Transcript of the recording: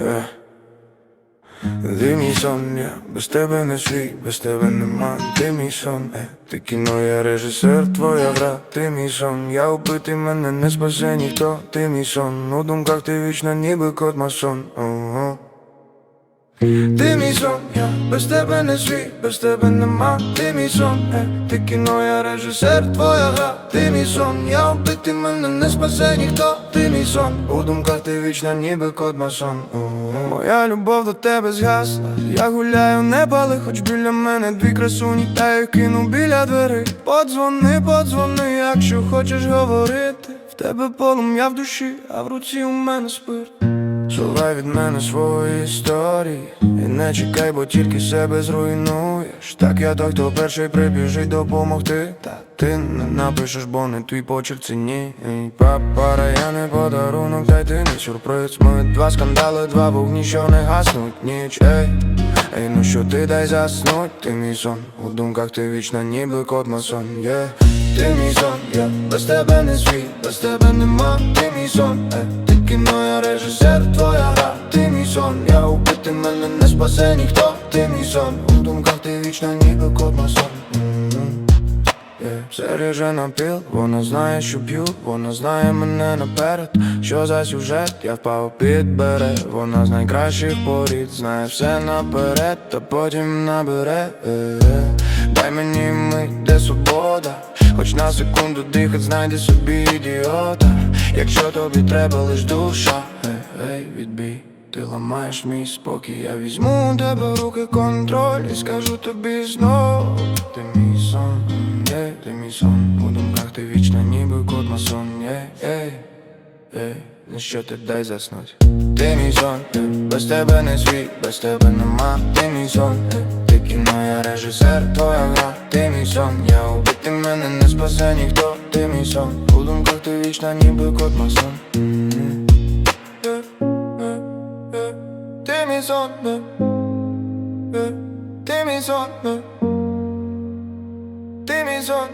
Е. Ти мій сон, я без тебе не свій, без тебе нема, ти мій сон, е. ти кіно, я режисер, твоя гра, ти мій сон, я убитий, мене не спасе ніхто, ти мій сон, у думках ти вічно, ніби кот масон. Ого. Ти мій сон, я без тебе не свій, без тебе нема, ти мій сон, е. ти кіно, я режисер, твоя гра, ти мій сон, я убитий, мене не спасе ніхто, ти мій сон, у думках ти вічна, ніби кот масон. Моя любов до тебе згасла, я гуляю, не пали, хоч біля мене дві красуні, та я кину біля двери. Подзвони, подзвони, якщо хочеш говорити. В тебе полум'я в душі, а в руці у мене спирт. Сувай від мене свої історії. І не чекай, бо тільки себе зруйнуєш. Так я той, хто перший прибіжить допомогти. Та ти не напишеш, бо не твій почерк це ні Ей, Папара, я не подарунок, дай ти не сюрприз. Ми два скандали, два вогні, що не гаснуть ніч. Ей, ей, ну що ти дай заснуть, ти мій сон У думках ти вічна, ніби кот масон yeah. Ти мій сон, я без тебе не свій, без тебе нема, ти мій сон, е, ти кіно, я режисер, твоя гра, ти мій сон, я убити мене не спасе ніхто, ти мій сон, у думках ти вічна, ніби кот масон. Все ріже на піл, вона знає, що п'ю, вона знає мене наперед. Що за сюжет, я впав підбере, вона з найкращих порід, знає все наперед, та потім набере. Е-е. Дай мені мить, де свобода, хоч на секунду дихать, знайди собі ідіота. Якщо тобі треба лиш душа, ей, ей, відбій. Ти ламаєш мій спокій, я візьму у тебе руки контроль і скажу тобі знову Ти мій сон, є, ти мій сон. У думках ти вічна, ніби кот масон, є, є, є. Ну що ти дай заснуть? Ти мій сон, без тебе не світ, без тебе нема. Ти мій сон, є, ти кіно, я режисер, твоя гра. Ти мій сон, я убити мене не спасе ніхто Ти мій сон, у думках ти вічна, ніби кот масон М-м. Є, є, є. Ти мій сон, е, е, ти мій сон, е, ти мій сон